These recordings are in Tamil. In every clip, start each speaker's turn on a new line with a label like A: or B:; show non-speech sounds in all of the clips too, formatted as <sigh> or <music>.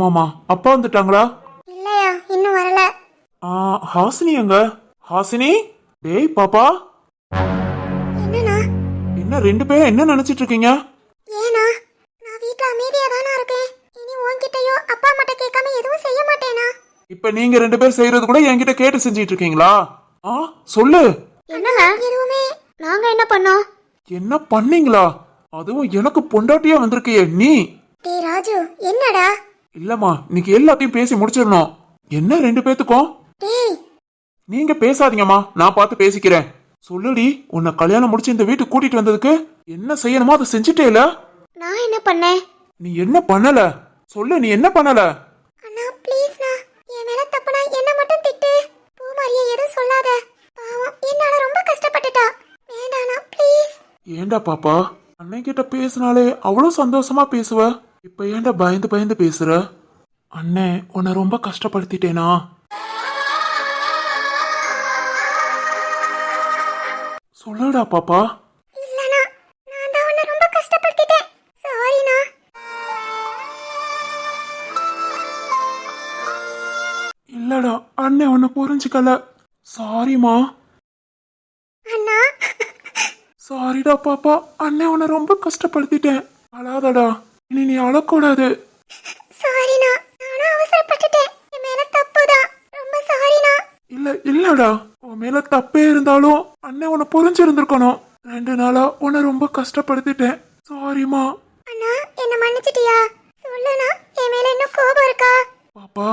A: ஆமாமா. அப்பா வந்துட்டாங்களா?
B: இல்லையா இன்னும் வரல.
A: ஆ ஹாசினி எங்க? ஹாசினி? டேய் பாப்பா.
B: என்னண்ணா?
A: என்ன ரெண்டு பேரும் என்ன நினைச்சிட்டு இருக்கீங்க?
B: ஏனா நான் வீட்ல அமைதியா தானா இருக்கேன். இனி உன்கிட்டயோ அப்பா அம்மாட்ட கேட்காம எதுவும் செய்ய மாட்டேனா
A: இப்ப நீங்க ரெண்டு பேரும் செய்யறது கூட என்கிட்ட கேட்டு செஞ்சிட்டு இருக்கீங்களா? ஆ சொல்லு.
B: என்னங்க எதுவுமே. நாங்க என்ன பண்ணோம்?
A: என்ன பண்ணீங்களா? அதுவும் எனக்கு பொண்டாட்டியா வந்திருக்கியே நீ.
B: டேய் ராஜு என்னடா?
A: இல்லம்மா இன்னைக்கு எல்லாத்தையும் பேசி முடிச்சிடணும். என்ன ரெண்டு பேத்துக்கும்? நீங்க பேசாதீங்கம்மா நான் பார்த்து பேசிக்கிறேன். சொல்லுடி உன்னை கல்யாணம் முடிச்சு இந்த வீட்டுக்கு கூட்டிட்டு வந்ததுக்கு என்ன செய்யணுமோ அதை செஞ்சுட்டே இல்ல?
B: நான் என்ன பண்ணேன்?
A: நீ என்ன பண்ணல? சொல்லு நீ என்ன பண்ணல?
B: அண்ணா ப்ளீஸ்ண்ணா என் மேல தப்புனா என்ன மட்டும் திட்டு. பூமாரியா எதுவும் சொல்லாத. பாவம் என்னால ரொம்ப கஷ்டப்பட்டுட்டா. வேண்டாண்ணா ப்ளீஸ்
A: ஏண்டா பாப்பா? அண்ணன் கிட்ட பேசினாலே அவ்வளவு சந்தோஷமா பேசுவ? இப்ப ஏன்டா பயந்து பயந்து பேசுற? அண்ணே உன்னை ரொம்ப கஷ்டப்படுத்திட்டேனா? சொல்லுடா பாப்பா. இல்லடா அண்ணன் உன்னை புரிஞ்சுக்கல. சாரிமா
B: அண்ணா.
A: சாரிடா பாப்பா. அண்ணன் உன்னை ரொம்ப கஷ்டப்படுத்திட்டேன். அழாதடா. இனி நீ அழக்கூடாது.
B: சாரிண்ணா நானும் அவசரப்பட்டுட்டேன். என் மேல தப்புதான். ரொம்ப சாரிண்ணா
A: இல்ல இல்லடா. உன் மேல தப்பே இருந்தாலும் அண்ணன் உன்னை புரிஞ்சிருந்திருக்கணும். ரெண்டு நாளா உன்னை ரொம்ப கஷ்டப்படுத்திட்டேன். சாரிமா
B: அண்ணா என்ன மன்னிச்சிட்டியா? சொல்லுண்ணா என் மேல இன்னும் கோபம் இருக்கா?
A: பாப்பா.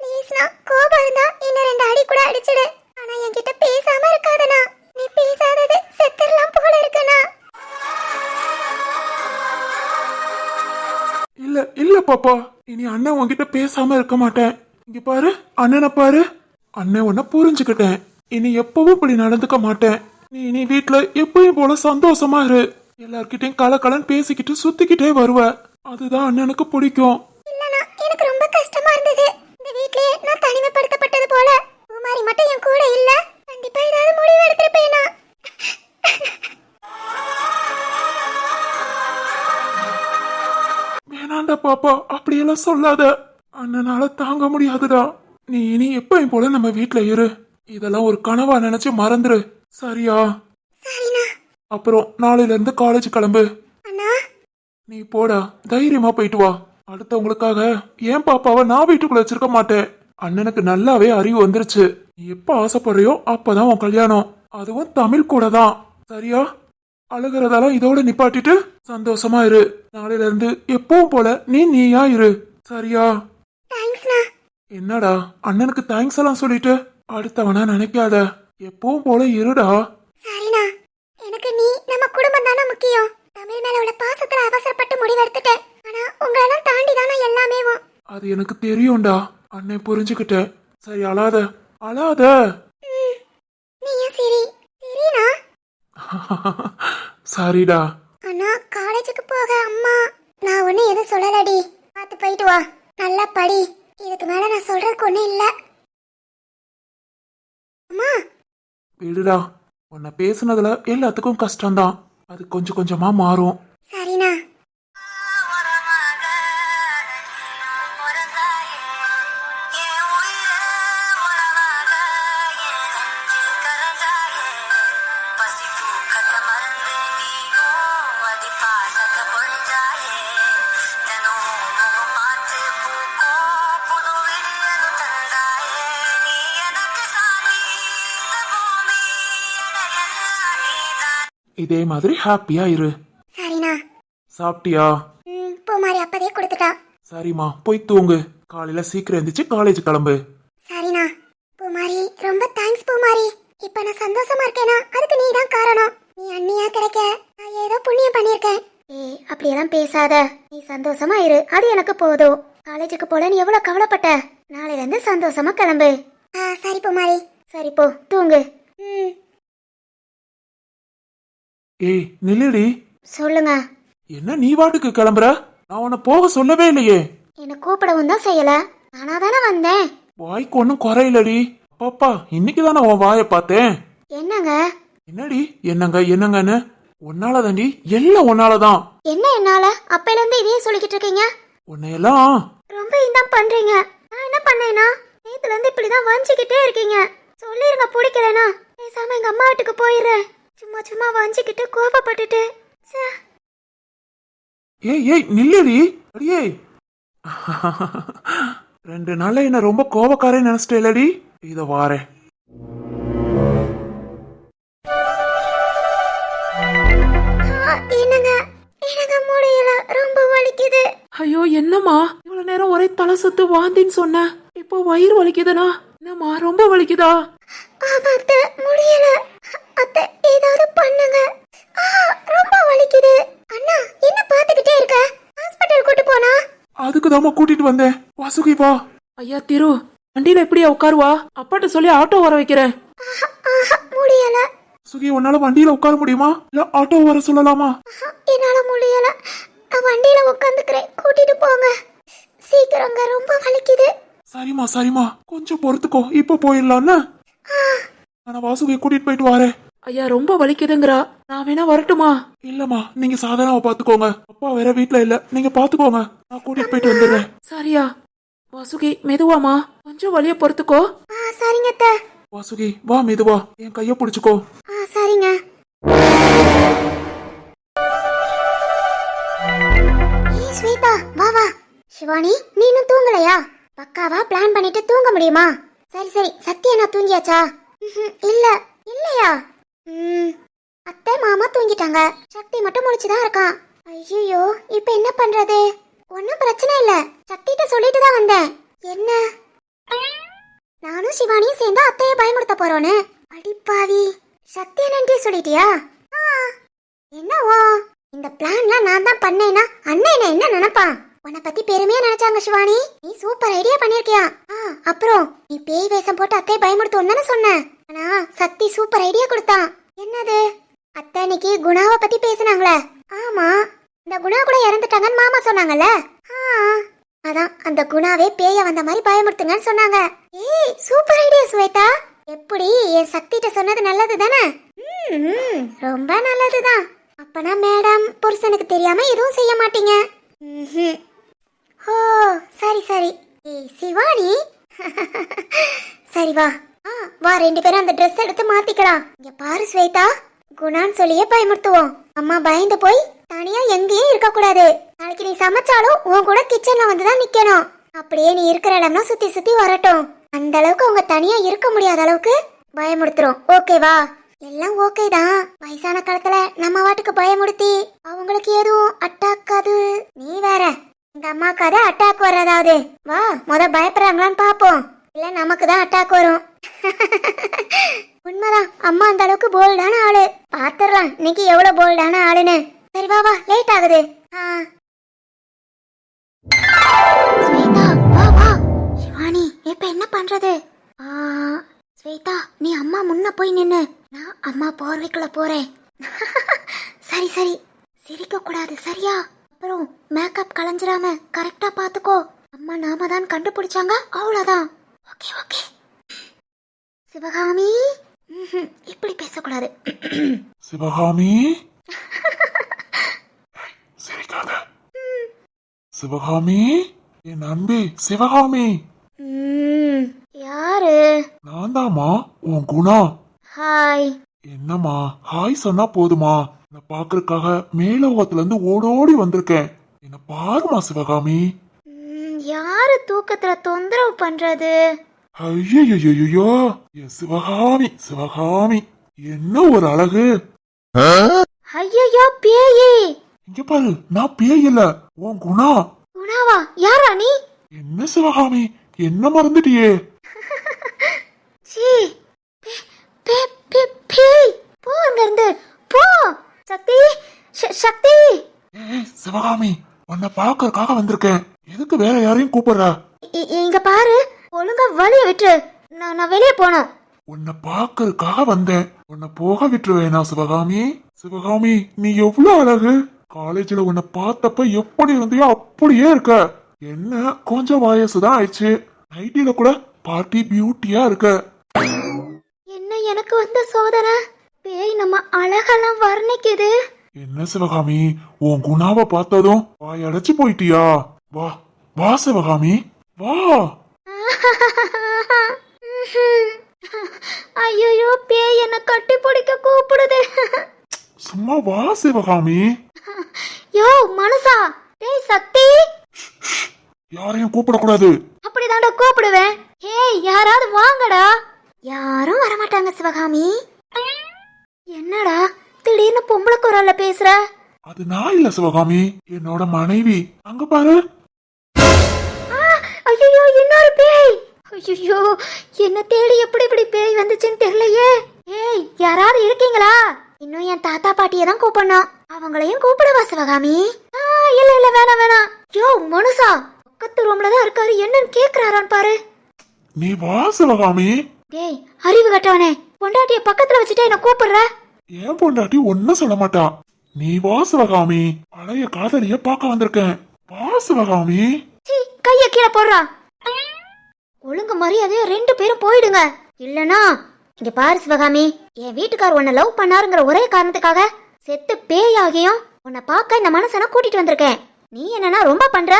B: ப்ளீஸ்ண்ணா கோபம் இருந்தா இன்னும் ரெண்டு அடி கூட அடிச்சிடு. ஆனா என்கிட்ட பேசாம இருக்காதண்ணா.
A: பாப்பா. இனி அண்ணன் உன்கிட்ட பேசாம இருக்க மாட்டேன். இங்க பாரு அண்ணனை பாரு. அண்ணன் உன்ன புரிஞ்சுக்கிட்டேன். இனி எப்பவும் இப்படி நடந்துக்க மாட்டேன். நீ இனி வீட்டுல எப்பயும் போல சந்தோஷமா இரு. எல்லார்கிட்டயும் கலகலன்னு பேசிக்கிட்டு சுத்திக்கிட்டே வருவ. அதுதான் அண்ணனுக்கு பிடிக்கும்.
B: எனக்கு ரொம்ப கஷ்டமா இருந்தது. இந்த வீட்லயே நான் தனிமைப்படுத்தப்பட்டது போல. பூமாரி மட்டும் என் கூட இல்ல. கண்டிப்பா ஏதாவது முடிவு எடுத்திருப்பேனா? <laughs>
A: வேணாண்டா பாப்பா அப்படியெல்லாம் சொல்லாத. அண்ணனால தாங்க முடியாதுடா. நீ இனி எப்பயும் போல நம்ம வீட்ல இரு. இதெல்லாம் ஒரு கனவா நினைச்சு மறந்துரு. சரியா? அப்புறம் நாளையில இருந்து காலேஜ் கிளம்பு. நீ போடா தைரியமா போயிட்டு வா. அடுத்தவங்களுக்காக ஏன் பாப்பாவை நான் வீட்டுக்குள்ள வச்சிருக்க மாட்டேன்? அண்ணனுக்கு நல்லாவே அறிவு வந்துருச்சு. நீ எப்ப ஆசைப்படுறியோ அப்பதான் உன் கல்யாணம். அதுவும் தமிழ் கூட தான். சரியா? அழுகிறதெல்லாம் இதோட நிப்பாட்டிட்டு சந்தோஷமா இரு. நாளையில இருந்து எப்பவும் போல நீ நீயா இரு. சரியா? என்னடா? அண்ணனுக்கு தேங்க்ஸ் எல்லாம் சொல்லிட்டு அடுத்தவனா நினைக்காத. எப்பவும் போல இருடா.
B: சரிண்ணா. எனக்கு நீ நம்ம குடும்பம் தானே முக்கியம். தமிழ் மேல உள்ள பாசத்துல அவசரப்பட்டு முடிவெடுத்துட்டேன். ஆனா உங்களெல்லாம் தாண்டி தானே எல்லாமே
A: அது எனக்கு தெரியும்டா. அண்ணன் புரிஞ்சுக்கிட்டேன் சரி அழாத. அழாத.
B: நீயா சரி. சரிண்ணா <laughs>
A: சரிடா.
B: அண்ணா காலேஜுக்கு போக அம்மா. நான் ஒன்னும் எதுவும் சொல்லலடி. பார்த்து போயிட்டு வா. நல்லா படி. இதுக்கு மேல நான் சொல்றதுக்கு ஒன்றும் இல்லை. அம்மா.
A: விடுடா. உன்னை பேசுனதுல எல்லாத்துக்கும் கஷ்டம்தான். அது கொஞ்சம் கொஞ்சமா மாறும்.
B: சரிண்ணா.
A: இதே மாதிரி ஹாப்பியா இரு.
B: சரிண்ணா.
A: சாப்பிட்டியா?
B: ம் பூமாரி அப்பதே கொடுத்துட்டா.
A: சரிம்மா போய் தூங்கு. காலையில சீக்கிரம் எந்திரிச்சு காலேஜ் கிளம்பு.
B: சரிண்ணா. பூமாரி ரொம்ப தேங்க்ஸ் பூமாரி. இப்ப நான் சந்தோஷமா இருக்கேனா? அதுக்கு நீ தான் காரணம். நீ அண்ணியா கிடைக்க நான் ஏதோ புண்ணியம் பண்ணியிருக்கேன். ஏய் அப்படியெல்லாம் பேசாத. நீ சந்தோஷமா இரு. அது எனக்கு போதும். காலேஜுக்கு போல நீ எவ்வளவு கவலைப்பட்ட? நாளைல இருந்து சந்தோஷமா கிளம்பு. ஆ சரி பூமாரி. சரி போ தூங்கு. ம்.
A: ஏய் நில்லுடி.
B: சொல்லுங்க.
A: என்ன நீ வாட்டுக்கு கிளம்புற? நான் உன்னை போக சொல்லவே இல்லையே.
B: என்ன கூப்பிடவும் தான் செய்யல. நானா தானே வந்தேன்.
A: வாய்க்கு ஒன்றும் குறையிலடி. பாப்பா இன்னைக்கு தானே உன் வாயை பார்த்தேன்.
B: என்னங்க?
A: என்னடி? என்னங்க என்னங்கன்னு? உன்னால தாண்டி எல்லாம் உன்னாலதான்.
B: என்ன என்னால? அப்பையில இருந்து இதையே சொல்லிக்கிட்டு இருக்கீங்க?
A: உன்னையெல்லாம்.
B: ரொம்ப இந்த பண்றீங்க. நான் என்ன பண்ணேனா? நேத்துல இருந்து இப்படிதான் வஞ்சிக்கிட்டே இருக்கீங்க. சொல்லிருங்க பிடிக்கலனா. பேசாம எங்க அம்மா வீட்டுக்கு போயிடுறேன். சும்மா சும்மா வஞ்சிக்கிட்டு கோபப்பட்டுட்டு. ச்சே.
C: ஏய் ஏய் நில்லுடி. அடியே. ரெண்டு நாள்ல என்ன ரொம்ப கோபக்காரன் நினைச்சிட்டேலடி இத வாரேன்
B: ஆ, என்னங்க? எனக்கு முடியல ரொம்ப வலிக்குது?
D: ஐயோ என்னம்மா? இவ்வளவு நேரம் ஒரே தலை சுத்து வாந்தின்னு சொன்ன. இப்போ வயிறு வலிக்குதுனா? என்னம்மா ரொம்ப வலிக்குதா?
B: முடியல அத்தை ஏதாவது பண்ணுங்க. ஆ, ரொம்ப வலிக்குது. அண்ணா என்ன பாத்துக்கிட்டே இருக்க? ஹாஸ்பிட்டல் கூட்டு போனா?
C: அதுக்கு கூட்டிட்டு வந்தேன். வாசுகி வா.
D: ஐயா திரு வண்டியில எப்படியா உட்காருவா? அப்பாட்ட சொல்லி ஆட்டோ வர வைக்கிறேன்.
B: முடியல.
C: சுகி உன்னால வண்டியில உட்கார முடியுமா? இல்ல ஆட்டோ வர சொல்லலாமா?
B: என்னால முடியல. நான் வண்டியில உட்காந்துக்கிறேன். கூட்டிட்டு போங்க. சீக்கிரங்க ரொம்ப வலிக்குது.
C: சரிம்மா சரிம்மா. கொஞ்சம் பொறுத்துக்கோ. இப்ப போயிடலான்னு நான் வாசுகியை கூட்டிட்டு போயிட்டு வரேன்.
D: ஐயா ரொம்ப வலிக்குதுங்கிறா. நான் வேணா வரட்டுமா?
C: இல்லம்மா நீங்க சாதாரணமா பாத்துக்கோங்க. அப்பா வேற வீட்ல இல்ல. நீங்க பாத்துக்கோங்க. நான் கூட்டிட்டு போயிட்டு வந்துடுறேன்.
D: சரியா. வாசுகி மெதுவாமா கொஞ்சம் வலிய பொறுத்துக்கோ.
B: ஆ சரிங்க அத்தை.
C: வாசுகி வா மெதுவா. என் கைய பிடிச்சுக்கோ.
B: ஆ சரிங்க. ஸ்வேதா வா வா. சிவானி நீ இன்னும் தூங்கலையா? பக்காவா பிளான் பண்ணிட்டு தூங்க முடியுமா? சரி சரி. சத்யா நான் தூங்கியாச்சா? இல்ல. இல்லையா? அத்தை மாமா தூங்கிட்டாங்க. சக்தி மட்டும் முடிச்சுதான் இருக்கான். ஐயோ இப்ப என்ன பண்றது? ஒன்னும் பிரச்சனை இல்ல. சக்திகிட்ட சொல்லிட்டு தான் வந்தேன். என்ன? நானும் சிவானியும் சேர்ந்து அத்தையை பயமுறுத்த போறோன்னு. அடிப்பாவி. சக்தி நன்றி சொல்லிட்டியா? ஆ, என்னவோ? இந்த பிளான்லாம் நான் தான் பண்ணேன்னா அண்ணன் என்ன என்ன நினைப்பான்? உன்னை பத்தி பெருமையா நினைச்சாங்க சிவானி. நீ சூப்பர் ஐடியா பண்ணிருக்கியா ஆ அப்புறம் நீ பேய் வேஷம் போட்டு அத்தையை பயமுறுத்துவோம் தானே சொன்ன. ஆனா சக்தி சூப்பர் ஐடியா கொடுத்தான். என்னது? அத்தனைக்கு குணாவை பத்தி பேசினாங்களே. ஆமா. இந்த குணா கூட இறந்துட்டாங்கன்னு மாமா சொன்னாங்கல்ல? ஆ. அதான் அந்த குணாவே பேய வந்த மாதிரி பயமுறுத்துங்கன்னு சொன்னாங்க. ஏய் சூப்பர் ஐடியா சுவேதா. எப்படி என் சக்திட்ட சொன்னது நல்லது தானே? ரொம்ப ரொம்ப நல்லதுதான் அப்பனா மேடம் புருஷனுக்கு தெரியாம எதுவும் செய்ய மாட்டீங்க. ம்ஹும். ஓ சரி சரி. ஏய் சிவானி. <laughs> சரி வா. வா ரெண்டு பேரும் அந்த ட்ரெஸ் எடுத்து மாத்திக்கலாம். இங்க பாரு ஸ்வேதா. குணான்னு சொல்லியே பயமுறுத்துவோம். அம்மா பயந்து போய் தனியா எங்கேயும் இருக்க கூடாது நாளைக்கு நீ சமைச்சாலும் உன் கூட கிச்சன்ல வந்து தான் நிக்கணும். அப்படியே நீ இருக்கிற இடம்லாம் சுத்தி சுத்தி வரட்டும். அந்த அளவுக்கு அவங்க தனியா இருக்க முடியாத அளவுக்கு பயமுடுத்துறோம் ஓகேவா எல்லாம் ஓகே தான். வயசான காலத்துல நம்ம வாட்டுக்கு பயமுடுத்தி அவங்களுக்கு எதுவும் அட்டாக் அது நீ வேற. இந்த அம்மாக்காவது அட்டாக் வர்றதாவது. வா முத பயப்படுறாங்களான்னு பாப்போம் இல்ல நமக்கு தான் அட்டாக் வரும். <laughs> உண்மைதான். அம்மா அந்த அளவுக்கு போல்டான ஆளு. பாத்துரலாம். இன்னைக்கு எவ்வளவு போல்டான ஆளுன்னு. சரி வா வா. லேட் ஆகுது. ஆ. ஸ்வேதா வா வா. சிவானி இப்ப என்ன பண்றது? ஆ, ஸ்வேதா நீ அம்மா முன்ன போய் நின்னு. நான் அம்மா போர்வைக்குள்ள போறேன். <laughs> சரி சரி. சிரிக்க கூடாது சரியா? அப்புறம் மேக்கப் கலைஞ்சிராம கரெக்டா பாத்துக்கோ அம்மா நாம தான் கண்டுபிடிச்சாங்க. அவ்வளவுதான். Okay okay. சிவகாமி? இப்படி பேசக்கூடாது.
C: சிவகாமி? சிரிக்காத. சிவகாமி? என் அன்பே சிவகாமி.
B: யாரு?
C: நான் தாமா உன் குணா.
B: ஹாய்.
C: என்னம்மா? ஹாய் சொன்னா போதுமா என்ன பாக்குறதுக்காக மேலோகத்துல இருந்து ஓடோடி வந்திருக்கேன். என்ன பாருமா சிவகாமி.
B: யாரு தூக்கத்துல தொந்தரவு பண்றது?
C: ஐயோ என் சிவகாமி சிவகாமி என்ன ஒரு அழகு.
B: ஐயோ பேயி.
C: இங்க பாரு நான் பேய் இல்ல உன் குணா.
B: குணாவா? யாரா நீ?
C: என்ன சிவகாமி என்ன மறந்துட்டியே.
B: சீ பே- பே- பே- பேய் போ அங்க இருந்து போ. சக்தி ச- சக்தி.
C: ஏய் சிவகாமி உன்னை பாக்கறதுக்காக வந்திருக்கேன். எதுக்கு வேற யாரையும் கூப்பிடுற?
B: இ- இங்க பாரு ஒழுங்கா வழிய விட்டு நான் நான் வெளியே போனோம்
C: உன்னை பாக்கறதுக்காக வந்தேன். உன்னை போக விட்டுருவேனா சிவகாமி? சிவகாமி நீ எவ்வளவு அழகு. காலேஜ்ல உன்னை பார்த்தப்ப எப்படி இருந்தியோ அப்படியே இருக்க. என்ன கொஞ்சம் வயசுதான் ஆயிடுச்சு. நைட்டில கூட பார்ட்டி பியூட்டியா இருக்க.
B: என்ன எனக்கு வந்த சோதனை? பேய் நம்ம அழகெல்லாம் வர்ணிக்குது.
C: என்ன சிவகாமி உன் குணாவை பார்த்ததும் வாய் அடைச்சு போயிட்டியா? வா வா சிவகாமி. வா. <laughs>
E: ஐயோ பேய் என்ன கட்டி பிடிக்க கூப்பிடுது.
C: சும்மா வா சிவகாமி.
E: யோ மனசா டேய் சக்தி.
C: யாரையும் கூப்பிடக்கூடாது.
E: அப்படிதான்டா கூப்பிடுவேன். ஏய் யாராவது வாங்கடா. யாரும் வரமாட்டாங்க சிவகாமி. என்னடா திடீர்னு பொம்பளை குரல்ல பேசுற?
C: அது நான் இல்ல சிவகாமி. என்னோட மனைவி. அங்க பாரு.
E: ஐயோ இன்னொரு பேய். ஐயோ என்ன தேடி எப்படி இப்படி பேய் வந்துச்சுன்னு தெரியலையே. ஏய் யாராவது இருக்கீங்களா? இன்னும் என் தாத்தா பாட்டியை தான் கூப்பிடணும். அவங்களையும் கூப்பிடவா சிவகாமி ஆ, இல்ல இல்ல வேணாம் வேணாம். யோ மனுஷா பக்கத்து ரூம்ல தான் இருக்காரு. என்னன்னு கேக்குறாரான்னு பாரு.
C: நீ வா சிவகாமி
E: டேய் அறிவு கட்டவனே. பொண்டாட்டிய பக்கத்துல வச்சுட்டு என்ன கூப்பிடுற?
C: ஏன் பொண்டாட்டி ஒன்னும் சொல்ல மாட்டா. நீ வா சிவகாமி பழைய காதலிய பார்க்க வந்திருக்கேன். வா சிவகாமி
E: கைய கீழே போடுறா. ஒழுங்கு மரியாதையா ரெண்டு பேரும் போயிடுங்க. இல்லனா இங்க பாரு சிவகாமி என் வீட்டுக்கார் உன்னை லவ் பண்ணாருங்கிற ஒரே காரணத்துக்காக செத்து பேயாகியும் உன்னை பார்க்க இந்த மனசனை கூட்டிட்டு வந்திருக்கேன். நீ என்னன்னா ரொம்ப பண்ற?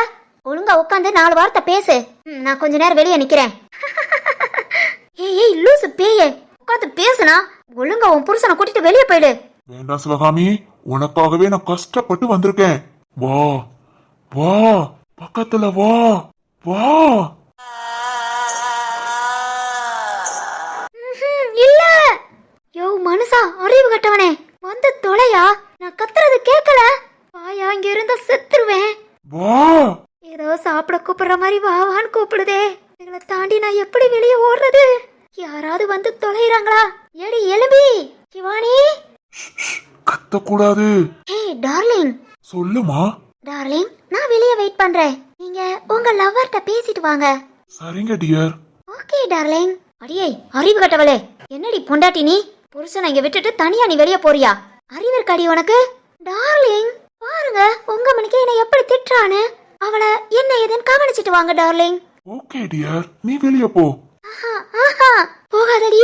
E: ஒழுங்கா உட்காந்து நாலு வார்த்தை பேசு. ம், நான் கொஞ்ச நேரம் வெளியே நிக்கிறேன். <laughs> ஏய் ஏய் லூசு பேயே உட்காந்து பேசுனா ஒழுங்கா உன் புருஷனை கூட்டிட்டு வெளியே போயிடு.
C: வேண்டாம் சிவகாமி உனக்காகவே நான் கஷ்டப்பட்டு வந்திருக்கேன். வா வா. பக்கத்துல வா. வா.
E: இல்ல. யோ மனுஷா அறிவு கட்டவனே. வந்து தொலையா? நான் கத்துறது கேட்கல. வாயா இங்க இருந்தா செத்துருவேன்.
C: வா.
E: ஏதோ சாப்பிட கூப்பிடுற மாதிரி வா வான்னு கூப்பிடுதே. இவளை தாண்டி நான் எப்படி வெளியே ஓடுறது? யாராவது வந்து தொலைறாங்களா? ஏடி எலும்பி சிவானி.
C: கத்தக்கூடாது.
E: Hey darling.
C: சொல்லுமா?
E: டார்லிங் நான் வெளியே வெயிட் பண்றேன். நீங்க உங்க லவ்வர்கிட்ட பேசிட்டு வாங்க.
C: சரிங்க டியர்
E: ஓகே டார்லிங் அடியே அறிவு கட்டவளே. என்னடி பொண்டாட்டி நீ? புருஷனை இங்க விட்டுட்டு தனியா நீ வெளிய போறியா? அறிவு இருக்காடி உனக்கு? டார்லிங் பாருங்க உங்க மணிக்கு என்னை எப்படி திட்டுறான்னு. அவளை என்ன ஏதுன்னு கவனிச்சிட்டு வாங்க டார்லிங்
C: ஓகே டியர் நீ வெளிய போ.
E: ஆஹா ஆஹா. போகாதடி.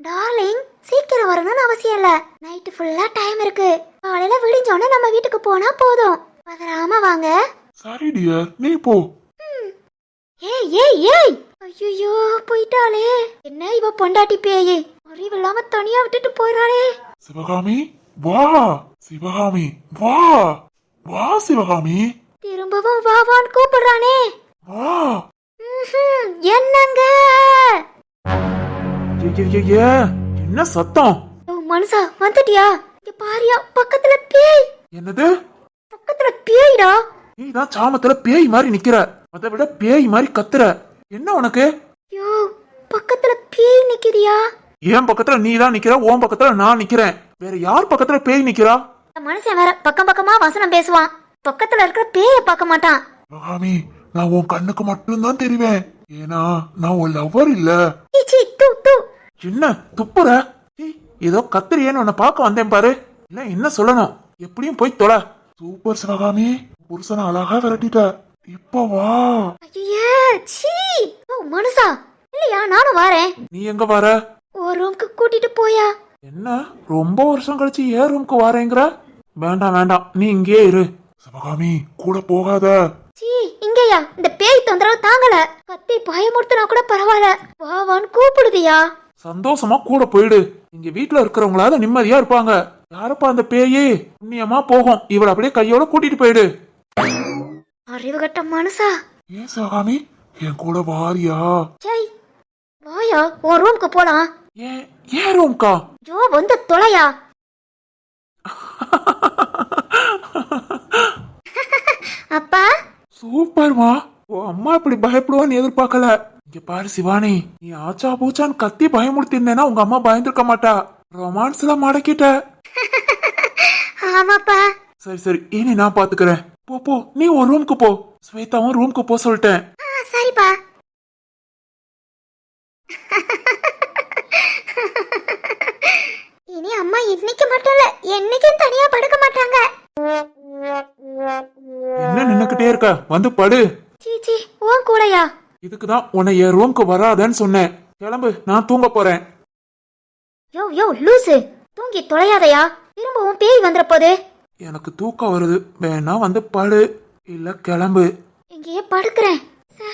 E: டார்லிங் சீக்கிரம் வரணும்னு அவசியம் இல்ல. நைட்டு ஃபுல்லா டைம் இருக்கு. காலையில விடிஞ்சோடனே நம்ம வீட்டுக்கு போனா போதும். பதறாம வாங்க.
C: சரி டியர் நீ போ.
E: ஏய் ஏய் ஏய். ஐயோ போயிட்டாளே. என்ன இவ பொண்டாட்டி பேயி? அறிவு இல்லாம தனியா விட்டுட்டு போயிடாளே
C: சிவகாமி வா. சிவகாமி வா. வா சிவகாமி.
E: திரும்பவும் வா வான்னு கூப்பிடுறானே.
C: வா.
E: என்னங்க?
A: என்ன சத்தம்?
E: மனுஷா வந்துட்டியா? இங்க பாரியா பக்கத்துல பேய்.
A: என்னது?
E: பக்கத்துல பேய்டா.
A: நீ தான் சாமத்துல பேய் மாதிரி நிக்கிற. அதை விட பேய் மாதிரி கத்துற. என்ன உனக்கு?
E: யோ பக்கத்துல பேய் நிக்கிறியா?
A: என் பக்கத்துல நீ தான் நிக்கிற உன் பக்கத்துல நான் நிக்கிறேன். வேற யார் பக்கத்துல பேய் நிக்கிறா?
E: மனுஷன் வேற பக்கம் பக்கமா வசனம் பேசுவான். பக்கத்துல இருக்கிற பேய பார்க்க மாட்டான்.
C: சிவகாமி நான் உன் கண்ணுக்கு மட்டும்தான் தெரிவேன். ஏன்னா நான் உன் லவ்வர் இல்ல.
E: தூ தூ.
A: என்ன துப்புற? ஏதோ கத்திரியேன்னு உன்னை பார்க்க வந்தேன் பாரு. இல்ல என்ன சொல்லணும்? எப்படியும் போய் தொலை.
C: சூப்பர் சிவகாமி புருஷனை அழகா விரட்டிட்ட. இப்ப வா.
E: ஐயே சீ ஓ மனுஷா. இல்லையா நானும் வரேன்.
A: நீ எங்க வர?
E: ஒரு ரூம்க்கு கூட்டிட்டு போயா.
A: என்ன? ரொம்ப வருஷம் கழிச்சு ஏன் ரூம்க்கு வரேங்கிற? வேண்டாம் வேண்டாம். நீ இங்கேயே இரு.
C: சிவகாமி கூட போகாத.
E: சீ இங்கயா. இந்த பேய் தொந்தரவு தாங்கல. கத்தி பயமுறுத்தினா கூட பரவாயில்ல. வா வான்னு கூப்பிடுதியா.
A: சந்தோஷமா கூட போயிடு. இங்க வீட்டுல இருக்கிறவங்களாவது நிம்மதியா இருப்பாங்க. யாரப்பா அந்த பேயே? புண்ணியமா போகும். இவளை அப்படியே கையோட கூட்டிட்டு போயிடு.
E: அறிவு கட்ட மனுஷா
C: ஏன் சிவகாமி என் கூட வாரியா?
E: சை வாயா உன் ரூம்க்கு போலாம்.
A: ஏன் ஏன் ரூம்க்கா
E: ஜோ வந்து தொலையா? அப்பா?
A: சூப்பர்மா ஓ அம்மா இப்படி பயப்படுவான்னு எதிர்பார்க்கல. இங்க பாரு சிவானி நீ ஆச்சா பூச்சான்னு கத்தி பயமுறுத்திருந்தேன்னா உங்க அம்மா பயந்துருக்க மாட்டா. ரொமான்ஸ்ல மடக்கிட்ட.
E: ஆமாப்பா.
A: சரி சரி. இனி நான் பாத்துக்கிறேன். போ போ. நீ ஒரு ரூமுக்கு போ. ஸ்வேதாவும் ரூமுக்கு போ சொல்லிட்டேன்.
E: சரிப்பா. இனி அம்மா இன்னைக்கு மட்டும் இல்ல என்னைக்கும் தனியா படுக்க மாட்டாங்க.
A: என்ன நின்னுக்கிட்டே இருக்க? வந்து படு.
E: சீச்சி உன் கூடயா?
A: இதுக்குதான் உன்னை என் ரூமுக்கு வராதன்னு சொன்னேன். கிளம்பு. நான் தூங்க போறேன்.
E: யோ யோ லூசு. தூங்கி தொலையாதயா? திரும்பவும் பேய் வந்துற போது
A: எனக்கு தூக்கம் வருது. வேணா வந்து படு. இல்ல கிளம்பு.
E: இங்கேயே படுக்கிறேன். ச,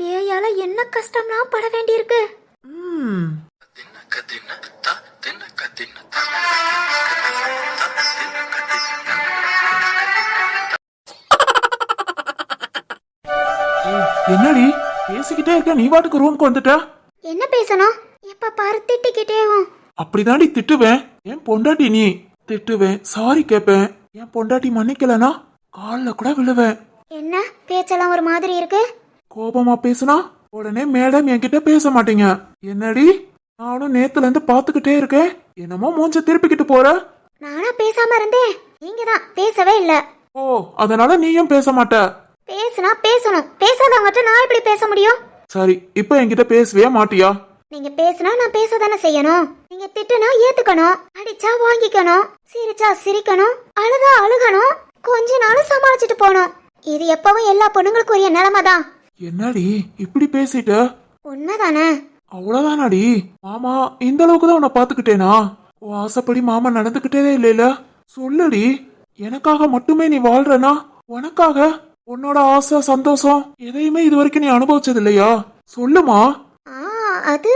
E: கையால என்ன கஷ்டம்லாம் பட வேண்டியிருக்கு?
A: என்னடி? பேசிக்கிட்டே இருக்க நீ பாட்டுக்கு ரூமுக்கு வந்துட்ட?
E: என்ன பேசணும்? எப்ப பாரு திட்டிக்கிட்டேவும்
A: அப்படிதாண்டி திட்டுவேன். என் பொண்டாட்டி நீ? திட்டுவேன். சாரி கேட்பேன் என் பொண்டாட்டி மன்னிக்கலனா? காலில் கூட விழுவேன்.
E: என்ன? பேச்செல்லாம் ஒரு மாதிரி இருக்கு?
A: கோபமா பேசுனா? உடனே மேடம் என்கிட்ட பேச மாட்டீங்க. என்னடி? நானும் நேத்துல இருந்து பாத்துக்கிட்டே இருக்கேன். என்னமோ மூஞ்ச திருப்பிக்கிட்டு போற?
E: நானா பேசாம இருந்தேன். நீங்க தான் பேசவே இல்ல.
A: ஓ அதனால நீயும் பேச மாட்ட.
E: பேசுனா பேசணும். பேசாதவங்ககிட்ட நான் எப்படி பேச முடியும்?
A: சரி இப்ப என்கிட்ட பேசவே மாட்டியா?
E: நீங்க பேசுனா நான் பேச தானே செய்யணும்? நீங்க திட்டுனா ஏத்துக்கணும். அடிச்சா வாங்கிக்கணும். சிரிச்சா சிரிக்கணும். அழுதா அழுகணும். கொஞ்ச நாளும் சமாளிச்சுட்டு போகணும். இது எப்பவும் எல்லா பொண்ணுங்களுக்குரிய நிலைமை தான்
A: என்னடி இப்படி பேசிட்ட?
E: உண்மைதானே?
A: அவ்வளவுதானாடி? மாமா இந்த அளவுக்கு தான் உன்னை பாத்துக்கிட்டேனா உன் ஆசைப்படி மாமா நடந்துக்கிட்டே இல்லைல. சொல்லுடி எனக்காக மட்டுமே நீ வாழ்றனா? உனக்காக? உன்னோட ஆசை சந்தோஷம் எதையுமே இது வரைக்கும் நீ அனுபவிச்சது இல்லையா சொல்லுமா.
E: அது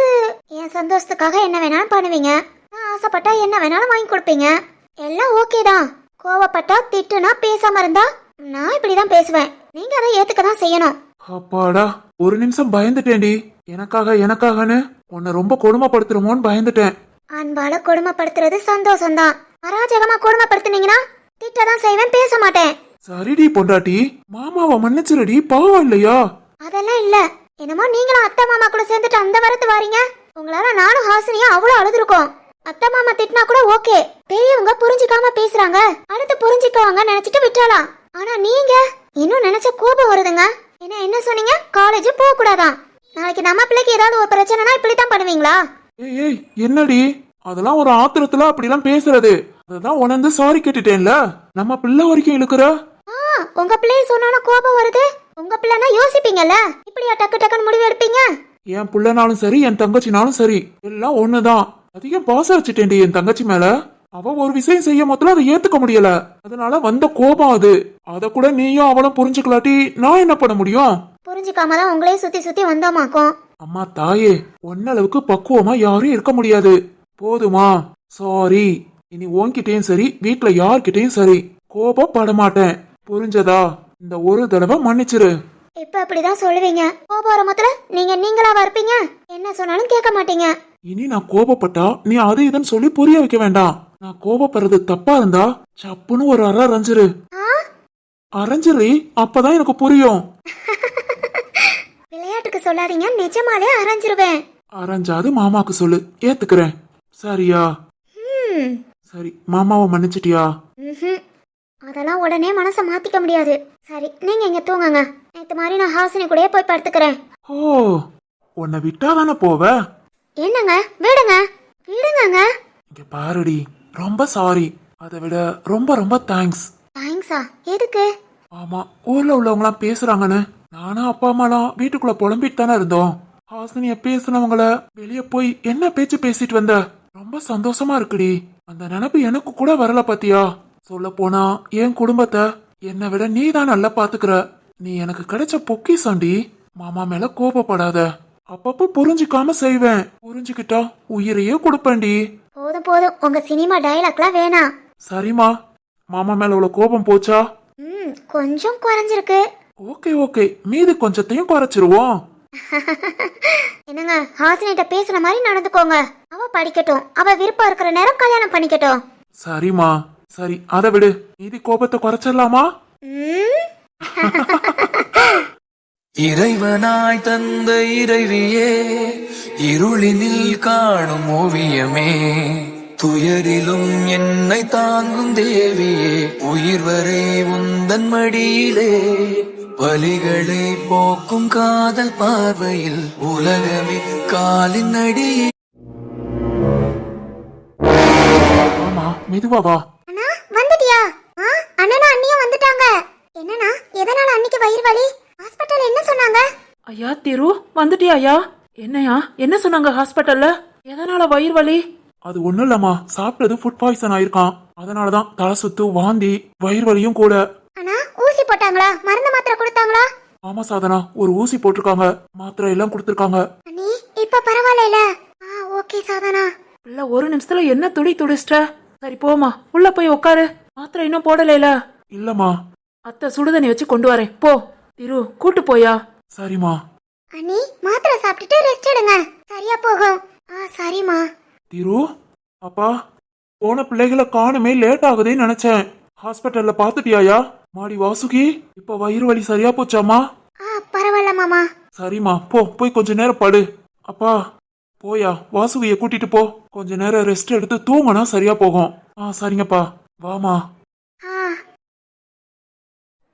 E: என் சந்தோஷத்துக்காக என்ன வேணாலும் பண்ணுவீங்க. நான் ஆசைப்பட்டா என்ன வேணாலும் வாங்கி கொடுப்பீங்க. எல்லாம் ஓகே தான். கோவப்பட்டா திட்டுனா பேசாம இருந்தா நான் இப்படிதான் பேசுவேன். நீங்க அதை ஏத்துக்க தான் செய்யணும்.
A: அப்பாடா ஒரு நிமிஷம் பயந்துட்டேன்டி. எனக்காக எனக்காகன்னு உன்னை ரொம்ப கொடுமைப்படுத்துறமோன்னு பயந்துட்டேன்.
E: அன்பால கொடுமைப்படுத்துறது சந்தோஷம்தான். அராஜகமா கொடுமைப்படுத்துனீங்கன்னா திட்டதான் செய்வேன் பேச மாட்டேன்.
A: சரிடி பொண்டாட்டி. மாமாவை மன்னிச்சிருடி பாவம் இல்லையா?
E: அதெல்லாம் இல்ல. என்னமோ நீங்களும் அத்தை மாமா கூட சேர்ந்துட்டு அந்த வரத்து வாரீங்க? உங்களால நானும் ஹாசினியும் அவ்வளவு அழுதுருக்கோம். அத்தை மாமா திட்டினா கூட ஓகே. பெரியவங்க புரிஞ்சுக்காம பேசுறாங்க. அடுத்து புரிஞ்சுக்குவாங்க நினைச்சிட்டு விட்டாலாம். ஆனா நீங்க? இன்னும் நினைச்ச கோபம் வருதுங்க. என்ன என்ன சொன்னீங்க? காலேஜ் போக கூடாதான். நாளைக்கு நம்ம பிள்ளைக்கு ஏதாவது ஒரு பிரச்சனைனா இப்படித்தான் பண்ணுவீங்களா?
A: ஏய் ஏய் என்னடி? அதெல்லாம் ஒரு ஆத்திரத்துல அப்படிலாம் பேசுறது. அததான் உணர்ந்து சாரி கேட்டுட்டேன்ல. நம்ம பிள்ளை வரைக்கும் இழுக்கிற?
E: ஆ உங்க பிள்ளைய சொன்னா கோபம் வருது? உங்க பிள்ளைனா யோசிப்பீங்கல்ல? இப்படியா டக்கு டக்குன்னு முடிவு எடுப்பீங்க?
A: என் பிள்ளைனாலும் சரி என் தங்கச்சினாலும் சரி எல்லாம் ஒண்ணுதான். அதிகம் பாசம் வச்சுட்டேன்டி என் தங்கச்சி மேல. அவ ஒரு விஷயம் செய்ய மொத்தம் அதை ஏத்துக்க முடியல. அதனால வந்த கோபம் அது. அத கூட நீயும் அவளும் புரிஞ்சுக்கலாட்டி நான் என்ன பண்ண முடியும்?
E: புரிஞ்சுக்காம தான் உங்களே சுத்தி சுத்தி வந்தோமாக்கும்.
A: அம்மா தாயே ஒன்னளவுக்கு பக்குவமா யாரும் இருக்க முடியாது. போதுமா? சாரி இனி உன்கிட்டயும் சரி வீட்ல யார்கிட்டயும் சரி. கோபப்பட மாட்டேன் புரிஞ்சதா? இந்த ஒரு தடவை மன்னிச்சிரு.
E: இப்ப அப்படிதான் சொல்லுவீங்க. கோபம் மொத்தல நீங்க நீங்களாவா இருப்பீங்க? என்ன சொன்னாலும் கேட்க மாட்டீங்க.
A: இனி நான் கோபப்பட்டா நீ அது இதுன்னு சொல்லி புரிய வைக்க வேண்டாம் நான் கோபப்படுறது தப்பா இருந்தா சப்புன்னு ஒரு அற அரைஞ்சிரு. அரைஞ்சிரு அப்பதான் எனக்கு புரியும். <laughs>
E: விளையாட்டுக்கு சொல்லாதீங்க நிஜமாலே அரைஞ்சிருவேன்.
A: அரைஞ்சாது மாமாக்கு சொல்லு ஏத்துக்கிறேன். சரியா? சரி மாமாவை மன்னிச்சிட்டியா.
E: அதெல்லாம் உடனே மனசை மாத்திக்க முடியாது. சரி நீங்க இங்க தூங்குங்க. நேத்து மாதிரி நான் ஹாசினி கூடயே போய் படுத்துக்கிறேன்.
A: ஓ உன்னை விட்டா தானே போவ?
E: என்னங்க? விடுங்க. விடுங்கங்க.
A: இங்க பாருடி ரொம்ப சாரி அதை விட ரொம்ப ரொம்ப தேங்க்ஸ்
E: தேங்க்ஸா எதுக்கு?
A: ஆமா ஊர்ல உள்ளவங்களாம் பேசுறாங்கன்னு. நானும் அப்பா அம்மாலாம் வீட்டுக்குள்ள புலம்பிட்டு தானே இருந்தோம். ஹாசினிய பேசுனவங்கள வெளிய போய் என்ன பேச்சு பேசிட்டு வந்த? ரொம்ப சந்தோஷமா இருக்குடி. அந்த நினைப்பு எனக்கு கூட வரல பாத்தியா? சொல்ல போனா என் குடும்பத்தை என்னை விட நீ தான் நல்லா பாத்துக்கிற. நீ எனக்கு கிடைச்ச பொக்கிசண்டி மாமா மேல கோபப்படாத. அப்பப்ப புரிஞ்சுக்காம செய்வேன். புரிஞ்சுக்கிட்டா உயிரையே கொடுப்பேன்டி.
E: போதும் போதும். உங்க சினிமா டயலாக்லாம் வேணாம்.
A: சரிம்மா. மாமா மேல உள்ள கோபம் போச்சா?
E: ம் கொஞ்சம் குறைஞ்சிருக்கு.
A: Okay okay. மீதி கொஞ்சத்தையும் குறைச்சிருவோம். <laughs>
E: என்னங்க ஹாசினிட்ட பேசுன மாதிரி நடந்துக்கோங்க. அவ படிக்கட்டும். அவ விருப்பம் இருக்கிற நேரம் கல்யாணம் பண்ணிக்கட்டும்.
A: சரிம்மா. சரி அதை விடு. மீதி கோபத்தை குறைச்சிடலாமா?
F: இறைவனாய் தந்த இறைவியே இருளினில் காணும் ஓவியமே. துயரிலும் என்னை தாங்கும் தேவியே உயிர் வரை உந்தன் மடியிலே. வலிகளை போக்கும் காதல் பார்வையில் உலகமே காலின் அடியே.
A: ஆமா மெதுவா வா
E: அண்ணா வந்துட்டியா ஆ அண்ணனும் அண்ணியும் வந்துட்டாங்க என்னண்ணா எதனால அன்னைக்கு வயிறு வலி ஹாஸ்பிட்டல் என்ன சொன்னாங்க
D: ஐயா திரு வந்துட்டியா ஐயா? என்னையா? என்ன சொன்னாங்க ஹாஸ்பிட்டல்ல? எதனால வயிறு வலி?
A: அது ஒண்ணும் இல்லம்மா. சாப்பிட்டது ஃபுட் பாய்சன் ஆயிருக்கான் அதனாலதான் தலை சுத்து வாந்தி வயிறு வலியும் கூட.
E: அண்ணா ஊசி போட்டாங்களா? மருந்து மாத்திரை கொடுத்தாங்களா?
A: ஆமா சாதனா ஒரு ஊசி போட்டிருக்காங்க. மாத்திரை எல்லாம் கொடுத்துருக்காங்க.
B: அண்ணி இப்ப பரவாயில்ல ஆ ஓகே சாதனா.
D: பிள்ளை ஒரு நிமிஷத்துல என்ன துடி துடிச்சிட்ட? சரி போமா உள்ள போய் உட்காரு மாத்திரை இன்னும் போடலைல.
A: இல்லம்மா.
D: அத்தை சுடுதண்ணி வச்சு கொண்டு வரேன். போ. திரு கூட்டு போயா
A: சரிம்மா.
B: அண்ணி மாத்திரை சாப்பிட்டுட்டு ரெஸ்ட் எடுங்க. சரியா போகும். ஆ சரிம்மா.
A: திரு அப்பா போன பிள்ளைகளை காணுமே லேட் ஆகுதுன்னு நினைச்சேன். ஹாஸ்பிட்டல்ல பாத்துட்டியாயா மாடி வாசுகி இப்ப வயிறு வலி சரியா போச்சாமா
B: ஆ பரவாயில்ல மாமா.
A: சரிம்மா போ போய் கொஞ்ச நேரம் படு. அப்பா போயா வாசுகிய கூட்டிட்டு போ. கொஞ்ச நேரம் ரெஸ்ட் எடுத்து தூங்கினா சரியா போகும். ஆ சரிங்கப்பா. வாமா
B: ஆ.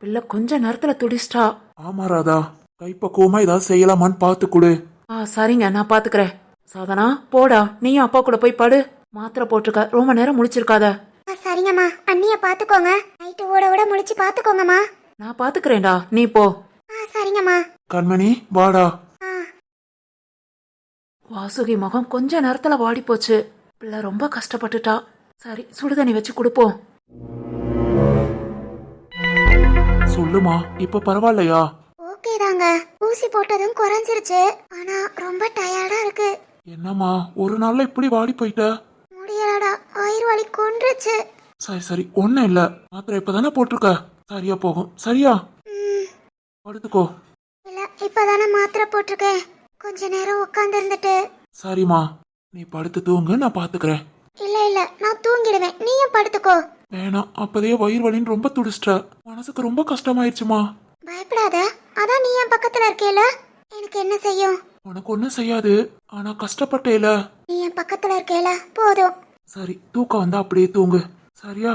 D: பிள்ளை கொஞ்ச நேரத்துல துடிச்சிட்டா.
A: ஆமா ராதா. கைப்பக்குவமா ஏதாவது செய்யலாமான்னு பார்த்து கொடு.
D: ஆ சரிங்க நான் பாத்துக்கிறேன் சாதனா போடா. நீயும் அப்பா கூட போய் படு. மாத்திரை போட்டிருக்க. ரொம்ப நேரம் முழிச்சிருக்காத
B: ஆ, சரிங்கம்மா. அண்ணிய பாத்துக்கோங்க நைட்டு ஓட ஓட முழிச்சு பாத்துக்கோங்கம்மா
D: நான் பாத்துக்கிறேன்டா நீ போ.
B: ஆ சரிங்கம்மா.
A: கண்மணி வாடா.
B: ஆ.
D: வாசுகி முகம் கொஞ்ச நேரத்துல வாடி போச்சு பிள்ளை ரொம்ப கஷ்டப்பட்டுட்டா. சரி சுடுதண்ணி வச்சு கொடுப்போம்.
A: சொல்லுமா இப்ப பரவாயில்லையா?
B: தாங்க ஊசி போட்டதும் குறைஞ்சிருச்சு. ஆனா ரொம்ப டயர்டா இருக்கு.
A: என்னம்மா ஒரு நாள்ல இப்படி வாடி போயிட்ட?
B: முடியலடா. வயிறு வலி கொன்றுச்சு.
A: சரி சரி. ஒண்ணும் இல்ல. மாத்திரை இப்பதானே போட்டிருக்க? சரியா போகும். சரியா? படுத்துக்கோ.
B: இல்ல இப்பதானே மாத்திரை போட்டிருக்கேன். கொஞ்ச நேரம் உட்கார்ந்து இருந்துட்டு.
A: சரிம்மா. நீ படுத்து தூங்கு நான் பாத்துக்கிறேன்.
B: இல்ல இல்ல. நான் தூங்கிடுவேன். நீயும் படுத்துக்கோ.
A: வேணாம். அப்பதே வயிறு வலின்னு ரொம்ப துடிச்சிட்ட. மனசுக்கு ரொம்ப கஷ்டமாயிருச்சுமா?
B: பயப்படாத. அதான் நீ என் பக்கத்துல இருக்கேல எனக்கு என்ன செய்யும்?
A: உனக்கு ஒன்றும் செய்யாது. ஆனா கஷ்டப்பட்டேல.
B: நீ என் பக்கத்துல இருக்கேல போதும்.
A: சரி தூக்கம் வந்தா அப்படியே தூங்கு. சரியா?